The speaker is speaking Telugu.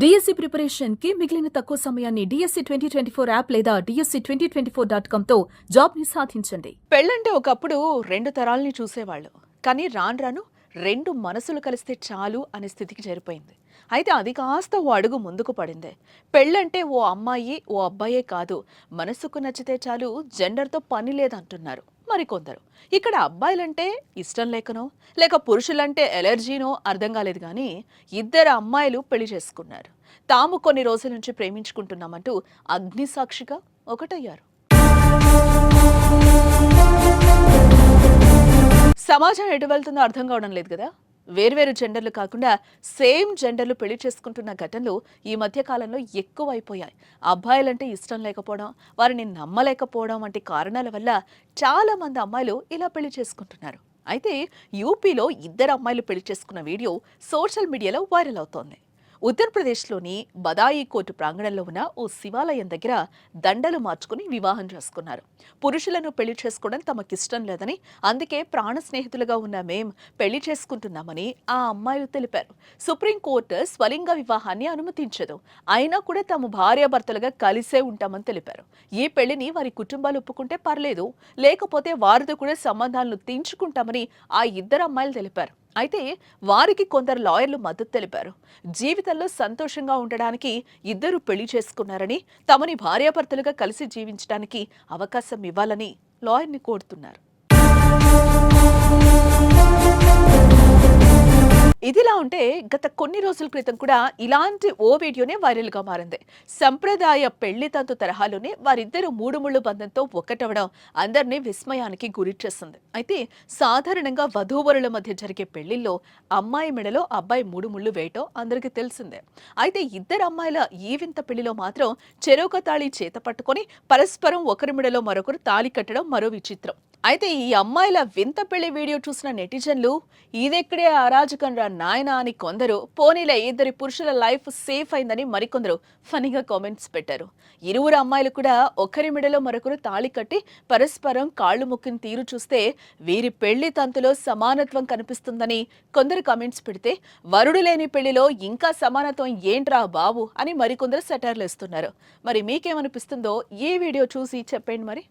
డిఎస్సి ప్రిపరేషన్కి మిగిలిన తక్కువ సమయాన్ని DSC twenty twenty four app లేదా DSC twenty twenty four dot కామ్తో జాబ్ని సాధించండి. పెళ్ళంటే ఒకప్పుడు రెండు తరాల్ని చూసేవాళ్ళు. కానీ రాను రాను రెండు మనసులు కలిస్తే చాలు అనే స్థితికి చేరిపోయింది. అయితే అది కాస్త ఓ అడుగు ముందుకు పడింది. పెళ్ళంటే ఓ అమ్మాయి ఓ అబ్బాయే కాదు. మనసుకు నచ్చితే చాలు జెండర్తో పని లేదంటున్నారు. మరికొందరు ఇక్కడ అబ్బాయిలంటే ఇష్టం లేకనో లేక పురుషులంటే ఎలర్జీనో అర్థం కాలేదు కానీ ఇద్దరు అమ్మాయిలు పెళ్ళి చేసుకున్నారు. తాము కొన్ని రోజుల నుంచి ప్రేమించుకుంటున్నామంటూ అగ్నిసాక్షిగా ఒకటయ్యారు. సమాజం ఎటు వెళ్తుందో అర్థం కావడం లేదు కదా? వేర్వేరు జెండర్లు కాకుండా సేమ్ జెండర్లు పెళ్ళి చేసుకుంటున్న ఘటనలు ఈ మధ్య కాలంలో ఎక్కువైపోయాయి. అబ్బాయిలంటే ఇష్టం లేకపోవడం వారిని నమ్మలేకపోవడం వంటి కారణాల వల్ల చాలా మంది అమ్మాయిలు ఇలా పెళ్ళి చేసుకుంటున్నారు. అయితే యూపీలో ఇద్దరు అమ్మాయిలు పెళ్ళి చేసుకున్న వీడియో సోషల్ మీడియాలో వైరల్ అవుతోంది. ఉత్తరప్రదేశ్లోని బదాయి కోర్టు ప్రాంగణంలో ఉన్న ఓ శివాలయం దగ్గర దండలు మార్చుకుని వివాహం చేసుకున్నారు. పురుషులను పెళ్ళి చేసుకోవడం తమకిష్టం లేదని అందుకే ప్రాణ స్నేహితులుగా ఉన్న మేం పెళ్ళి చేసుకుంటున్నామని ఆ అమ్మాయిలు తెలిపారు. సుప్రీంకోర్టు స్వలింగ వివాహాన్ని అనుమతించదు. అయినా కూడా తాము భార్యాభర్తలుగా కలిసే ఉంటామని తెలిపారు. ఈ పెళ్ళిని వారి కుటుంబాలు ఒప్పుకుంటే పర్లేదు లేకపోతే వారితో కూడా సంబంధాలను తీంచుకుంటామని ఆ ఇద్దరు అమ్మాయిలు తెలిపారు. అయితే వారికి కొందరు లాయర్లు మద్దతు తెలిపారు. జీవితంలో సంతోషంగా ఉండడానికి ఇద్దరు పెళ్ళి చేసుకున్నారని తమని భార్యాభర్తలుగా కలిసి జీవించడానికి అవకాశం ఇవ్వాలని లాయర్ని కోరుతున్నారు. ఇదిలా ఉంటే గత కొన్ని రోజుల క్రితం కూడా ఇలాంటి ఓ వీడియోనే వైరల్గా మారింది. సంప్రదాయ పెళ్ళి తంతు తరహాలోనే వారిద్దరూ మూడు ముళ్ళు బంధంతో ఒక్కటవడం అందరినీ విస్మయానికి గురి చేస్తుంది. అయితే సాధారణంగా వధూవరుల మధ్య జరిగే పెళ్ళిల్లో అమ్మాయి మెడలో అబ్బాయి మూడు ముళ్ళు వేయటం అందరికీ తెలిసిందే. అయితే ఇద్దరు అమ్మాయిల ఈ వింత పెళ్ళిలో మాత్రం చెరోక తాళి చేత పట్టుకొని పరస్పరం ఒకరి మెడలో మరొకరు తాళి కట్టడం మరో విచిత్రం. అయితే ఈ అమ్మాయిల వింత పెళ్ళి వీడియో చూసిన నెటిజన్లు ఇదెక్కడే అరాజకం రా నాయనా అని కొందరు పోనీలే ఇద్దరి పురుషుల లైఫ్ సేఫ్ అయిందని మరికొందరు ఫనీగా కామెంట్స్ పెట్టారు. ఇరువురు అమ్మాయిలు కూడా ఒకరి మెడలో మరొకరు తాళి కట్టి పరస్పరం కాళ్ళు ముక్కిన తీరు చూస్తే వీరి పెళ్ళి తంతులో సమానత్వం కనిపిస్తుందని కొందరు కామెంట్స్ పెడితే వరుడు లేని పెళ్ళిలో ఇంకా సమానత్వం ఏంట్రా బాబు అని మరికొందరు సెటర్లు ఇస్తున్నారు మరి మీకేమనిపిస్తుందో ఈ వీడియో చూసి చెప్పండి మరి.